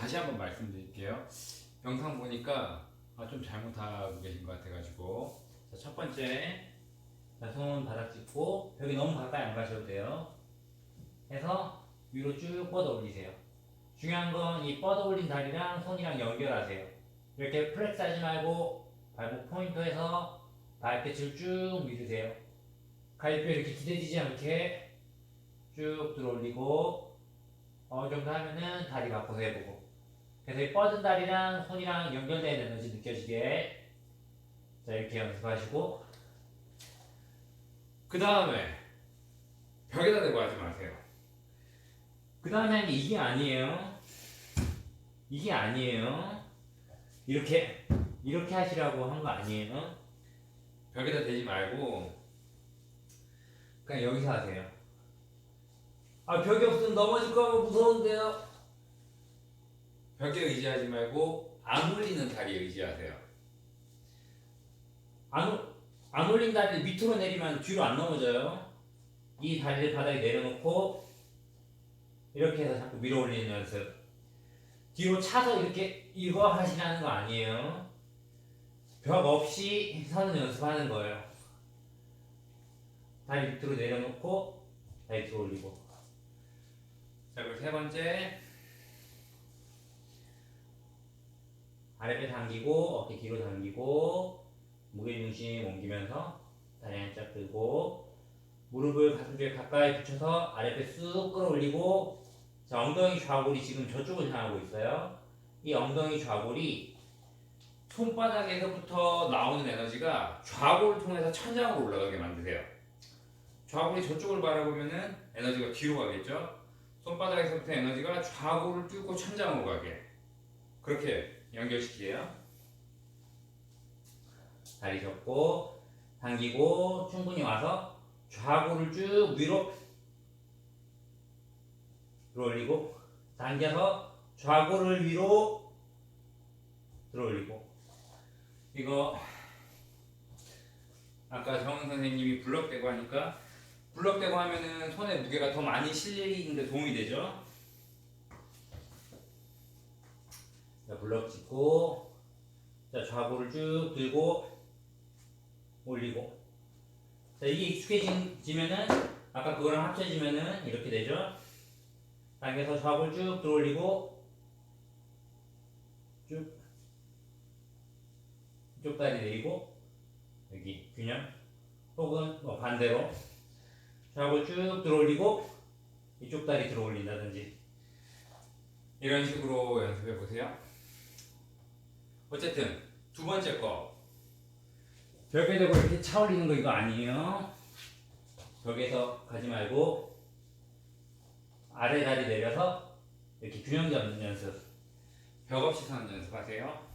다시 한번 말씀드릴게요. 영상 보니까 아, 좀 잘못하고 계신 것 같아가지고 자, 첫 번째 자, 손 바닥 짚고 벽이 너무 가까이 안 가셔도 돼요. 해서 위로 쭉 뻗어 올리세요. 중요한 건 이 뻗어 올린 다리랑 손이랑 연결하세요. 이렇게 플렉스 하지 말고 발목 포인트에서 발끝을 쭉 밀으세요. 갈비뼈 이렇게 기대지지 않게 쭉 들어 올리고 어느 정도 하면은 다리 바꿔서 해보고 그래서 이 뻗은 다리랑 손이랑 연결된 에너지 느껴지게. 자 이렇게 연습하시고. 그 다음에 벽에다 대고 하지 마세요. 그 다음에는 이게 아니에요. 이게 아니에요. 이렇게 이렇게 하시라고 한 거 아니에요. 벽에다 대지 말고 그냥 여기서 하세요. 아 벽이 없으면 넘어질까 봐 무서운데요 벽에 의지하지 말고 안 올리는 다리에 의지하세요. 안, 올- 안 올린 다리를 밑으로 내리면 뒤로 안 넘어져요. 이 다리를 바닥에 내려놓고 이렇게 해서 자꾸 밀어 올리는 연습. 뒤로 차서 이렇게 이거 하시라는 거 아니에요. 벽 없이 서는 연습하는 거예요. 다리 밑으로 내려놓고 다리 뒤로 올리고. 자, 그리고 세 번째. 아랫배 당기고 어깨 뒤로 당기고 무게 중심 옮기면서 다리 한짝 들고 무릎을 가슴 쪽에 가까이 붙여서 아랫배 쑥 끌어올리고 자 엉덩이 좌골이 지금 저쪽을 향하고 있어요. 이 엉덩이 좌골이 손바닥에서부터 나오는 에너지가 좌골을 통해서 천장으로 올라가게 만드세요. 좌골이 저쪽을 바라보면은 에너지가 뒤로 가겠죠? 손바닥에서부터 에너지가 좌골을 뚫고 천장으로 가게. 그렇게 연결시키게요. 다리 접고 당기고 충분히 와서 좌골을 쭉 위로 들어 올리고 당겨서 좌골을 위로 들어 올리고 이거 아까 정은 선생님이 블럭대고 하니까 블럭대고 하면은 손에 무게가 더 많이 실리는데 도움이 되죠. 블럭 짚고 자, 좌골을 쭉 들고 올리고 자, 이게 익숙해지면은 아까 그거랑 합쳐지면은 이렇게 되죠. 당겨서 좌골 쭉 들어올리고 쭉 이쪽 다리 내리고 여기 균형 혹은 뭐 반대로 좌골 쭉 들어올리고 이쪽 다리 들어올린다든지 이런 식으로 연습해 보세요. 어쨌든 두 번째 거 벽에 대고 이렇게 차 올리는 거 이거 아니에요. 벽에서 가지 말고 아래 다리 내려서 이렇게 균형 잡는 연습. 벽 없이 서는 연습하세요.